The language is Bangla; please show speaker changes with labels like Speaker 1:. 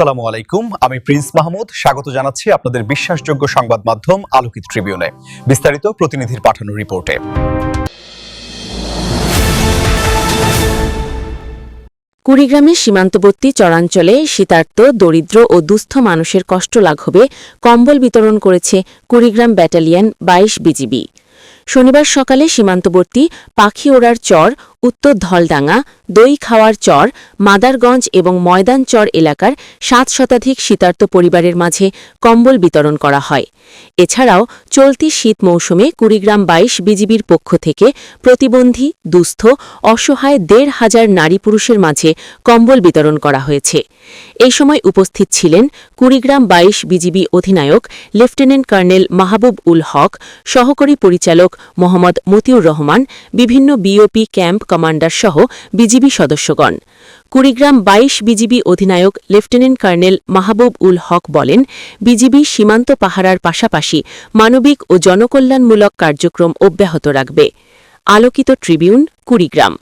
Speaker 1: আসসালামু আলাইকুম। আমি প্রিন্স মাহমুদ। স্বাগত জানাচ্ছি আপনাদের বিশ্বাসযোগ্য সংবাদ মাধ্যম আলোকিত ট্রিবিউনে। বিস্তারিত প্রতিনিধির পাঠানো রিপোর্টে।
Speaker 2: কুড়িগ্রামের সীমান্তবর্তী চরাঞ্চলে শীতার্ত দরিদ্র ও দুস্থ মানুষের কষ্ট লাঘবে কম্বল বিতরণ করেছে কুড়িগ্রাম ব্যাটালিয়ন বাইশ বিজিবি। শনিবার সকালে সীমান্তবর্তী পাখি ওড়ার চর উত্তর ধলডাঙ্গা, দই খাওয়ার চর, মাদারগঞ্জ এবং ময়দান চর এলাকার সাত শতাধিক শীতার্ত পরিবারের মাঝে কম্বল বিতরণ করা হয়। এছাড়াও চলতি শীত মৌসুমে কুড়িগ্রাম বাইশ বিজিবির পক্ষ থেকে প্রতিবন্ধী, দুস্থ, অসহায় দেড় হাজার নারী পুরুষের মাঝে কম্বল বিতরণ করা হয়েছে। এই সময় উপস্থিত ছিলেন কুড়িগ্রাম বাইশ বিজিবি অধিনায়ক, লেফটেন্যান্ট কর্নেল মাহবুব উল হক, সহকারী পরিচালক মোহাম্মদ মতিউর রহমান, বিভিন্ন বিওপি ক্যাম্প কমান্ডার সহ বিজিবি সদস্যগণ। কুড়িগ্রাম বাইশ বিজিবি অধিনায়ক লেফটেন্যান্ট কর্নেল মাহবুব উল হক বলেন, বিজিবি সীমান্ত পাহারার পাশাপাশি মানবিক ও জনকল্যাণমূলক কার্যক্রম অব্যাহত রাখবে। আলোকিত ট্রিবিউন, কুড়িগ্রাম।